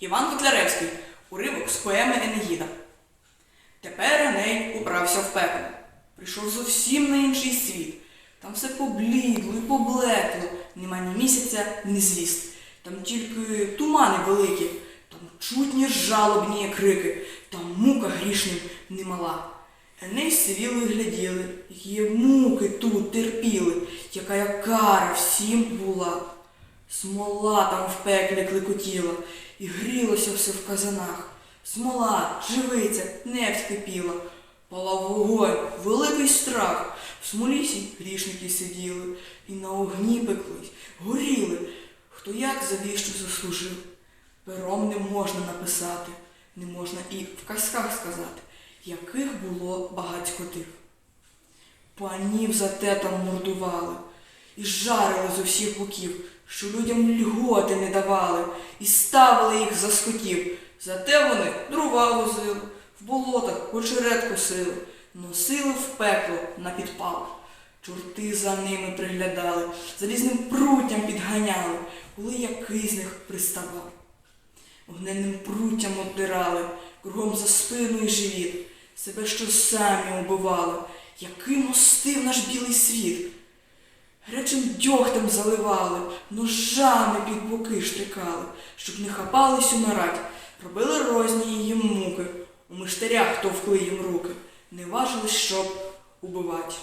Іван Котляревський. Уривок з поеми Енеїда. Тепер Еней убрався в пекло. Прийшов зовсім на інший світ. Там все поблідло і поблекло, нема ні місяця, ні звіст. Там тільки тумани великі, там чутні жалобні крики, там мука грішним немала. Еней сивіли гляділи, які муки тут терпіли, яка кара всім була. Смола там в пеклі клекотіла, і грілося все в казанах. Смола, живиця, нефть кипіла, палав вогонь, великий страх. В смолісі грішники сиділи, і на огні пеклись, горіли. Хто як завіщо заслужив. Пером не можна написати, не можна і в казках сказати, яких було багатько тих. Панів за те там мордували, і жарили з усіх боків, що людям льготи не давали, і ставили їх за скотів. Зате вони дрова возили, в болотах очерет косили, носили в пекло на підпал. Чорти за ними приглядали, залізним пруттям підганяли, коли який з них приставав. Огненним пруттям обдирали, кругом за спину і живіт, себе що самі убивали, яким остив наш білий світ. Речим дьогтем заливали, ножами під боки штрикали, щоб не хапались умирать, робили розні їм муки, у миштарях товкли їм руки, не важили, щоб убивать.